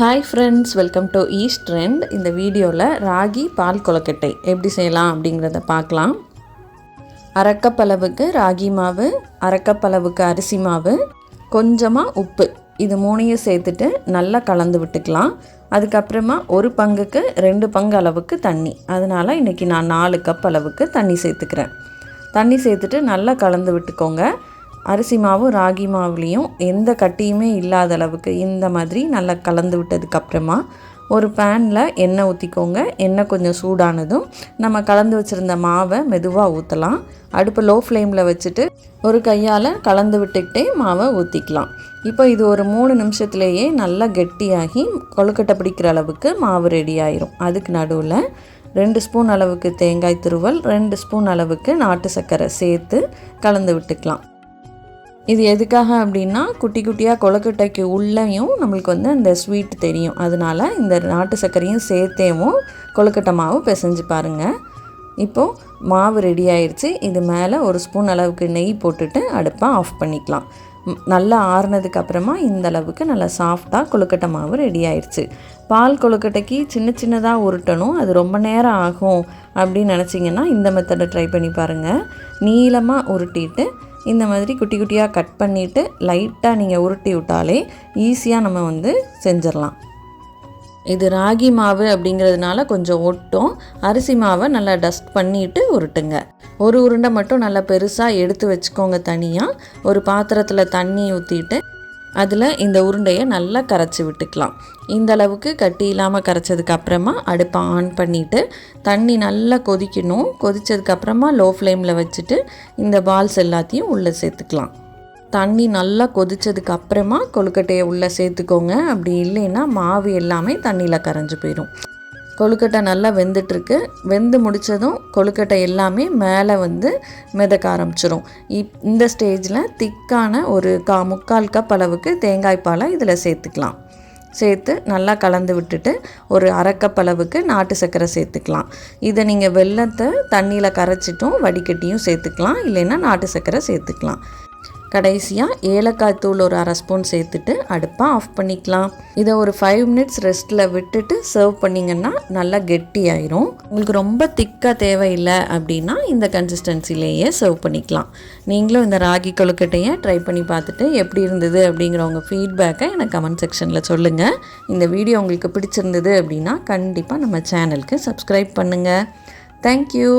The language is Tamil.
Hi friends welcome to east trend இந்த வீடியோவில் ராகி பால் கொலக்கட்டை எப்படி செய்யலாம் அப்படிங்கிறத பார்க்கலாம். அரைக்கப்பளவுக்கு ராகி மாவு அரைக்கப்பளவுக்கு அரிசி மாவு கொஞ்சமாக உப்பு. இது மூணையும் சேர்த்துட்டு நல்லா கலந்து விட்டுக்கலாம். அதுக்கப்புறமா ஒரு பங்குக்கு ரெண்டு பங்கு அளவுக்கு தண்ணி. அதனால் இன்றைக்கி நான் நாலு கப் அளவுக்கு தண்ணி சேர்த்துக்கிறேன். தண்ணி சேர்த்துட்டு நல்லா கலந்து விட்டுக்கோங்க. அரிசி மாவும் ராகி மாவுலேயும் எந்த கட்டியுமே இல்லாத அளவுக்கு இந்த மாதிரி நல்லா கலந்து விட்டதுக்கப்புறமா ஒரு பேனில் எண்ணெய் ஊற்றிக்கோங்க எண்ணெய் கொஞ்சம் சூடானதும் நம்ம கலந்து வச்சுருந்த மாவை மெதுவாக ஊற்றலாம் அடுப்பு லோ ஃப்ளேமில் வச்சுட்டு ஒரு கையால் கலந்து விட்டுக்கிட்டே மாவை ஊற்றிக்கலாம் இப்போ இது ஒரு மூணு நிமிஷத்துலேயே நல்லா கெட்டியாகி கொழுக்கட்டை பிடிக்கிற அளவுக்கு மாவு ரெடி ஆயிரும். அதுக்கு நடுவில் ரெண்டு ஸ்பூன் அளவுக்கு தேங்காய் துருவல் ரெண்டு ஸ்பூன் அளவுக்கு நாட்டு சர்க்கரை சேர்த்து கலந்து விட்டுக்கலாம். இது எதுக்காக அப்படின்னா குட்டி குட்டியாக கொழுக்கட்டைக்கு உள்ளேயும் நம்மளுக்கு வந்து அந்த ஸ்வீட் தெரியும். அதனால் இந்த நாட்டு சர்க்கரையும் சேர்த்தேவும் கொழுக்கட்டை மாவு பிசைஞ்சு பாருங்கள் இப்போது மாவு ரெடி ஆயிடுச்சு இது மேலே ஒரு ஸ்பூன் அளவுக்கு நெய் போட்டுட்டு அடுப்பை ஆஃப் பண்ணிக்கலாம். நல்லா ஆறுனதுக்கு அப்புறமா இந்த அளவுக்கு நல்லா சாஃப்டாக கொழுக்கட்டை மாவு ரெடி ஆயிடுச்சு பால் கொழுக்கட்டைக்கு சின்ன சின்னதாக உருட்டணும். அது ரொம்ப நேரம் ஆகும் அப்படின்னு நினச்சிங்கன்னா இந்த மெத்தடை ட்ரை பண்ணி பாருங்கள் நீளமாக உருட்டிட்டு இந்த மாதிரி குட்டி குட்டியாக கட் பண்ணிவிட்டு லைட்டாக நீங்கள் உருட்டி விட்டாலே ஈஸியாக நம்ம வந்து செஞ்சிடலாம். இது ராகி மாவு அப்படிங்கிறதுனால கொஞ்சம் ஒட்டும். அரிசி மாவை நல்லா டஸ்ட் பண்ணிட்டு உருட்டுங்க. ஒரு உருண்டை மட்டும் நல்லா பெருசாக எடுத்து வச்சுக்கோங்க தனியாக ஒரு பாத்திரத்தில் தண்ணி ஊற்றிட்டு அதில் இந்த உருண்டையை நல்லா கரைச்சி விட்டுக்கலாம். இந்த அளவுக்கு கட்டி இல்லாமல் கரைச்சதுக்கு அப்புறமா அடுப்பை ஆன் பண்ணிவிட்டு தண்ணி நல்லா கொதிக்கணும். கொதித்ததுக்கப்புறமா லோ ஃப்ளேமில் வச்சுட்டு இந்த பால்ஸ் எல்லாத்தையும் உள்ளே சேர்த்துக்கலாம். தண்ணி நல்லா கொதித்ததுக்கு அப்புறமா கொழுக்கட்டையை உள்ளே சேர்த்துக்கோங்க. அப்படி இல்லைன்னா மாவு எல்லாமே தண்ணியில் கரைஞ்சு போயிடும் கொழுக்கட்டை நல்லா வெந்துட்டுருக்கு. வெந்து முடித்ததும் கொழுக்கட்டை எல்லாமே மேலே வந்து மிதக்க ஆரம்பிச்சிடும் இப் இந்த ஸ்டேஜில் திக்கான ஒரு கா முக்கால் கப் அளவுக்கு தேங்காய் பாலை இதில் சேர்த்துக்கலாம். சேர்த்து நல்லா கலந்து விட்டுட்டு ஒரு அரைக்கப் அளவுக்கு நாட்டு சர்க்கரை சேர்த்துக்கலாம். இதை நீங்கள் வெல்லத்தை தண்ணியில் கரைச்சிட்டும் வடிகட்டியும் சேர்த்துக்கலாம். இல்லைன்னா நாட்டு சர்க்கரை சேர்த்துக்கலாம். கடைசியாக ஏலக்காய் தூள் ஒரு அரை ஸ்பூன் சேர்த்துட்டு அடுப்பாக ஆஃப் பண்ணிக்கலாம். இதை ஒரு ஃபைவ் மினிட்ஸ் ரெஸ்ட்டில் விட்டுட்டு சர்வ் பண்ணிங்கன்னா நல்லா கெட்டி ஆயிரும் உங்களுக்கு ரொம்ப திக்காக தேவையில்லை அப்படின்னா இந்த கன்சிஸ்டன்சிலேயே சர்வ் பண்ணிக்கலாம். நீங்களும் இந்த ராகி கொழுக்கட்டையை ட்ரை பண்ணி பார்த்துட்டு எப்படி இருந்தது அப்படிங்கிற உங்கள் ஃபீட்பேக்கை எனக்கு கமெண்ட் செக்ஷனில் சொல்லுங்கள் இந்த வீடியோ உங்களுக்கு பிடிச்சிருந்தது அப்படின்னா கண்டிப்பாக நம்ம சேனலுக்கு சப்ஸ்கிரைப் பண்ணுங்கள் தேங்க்யூ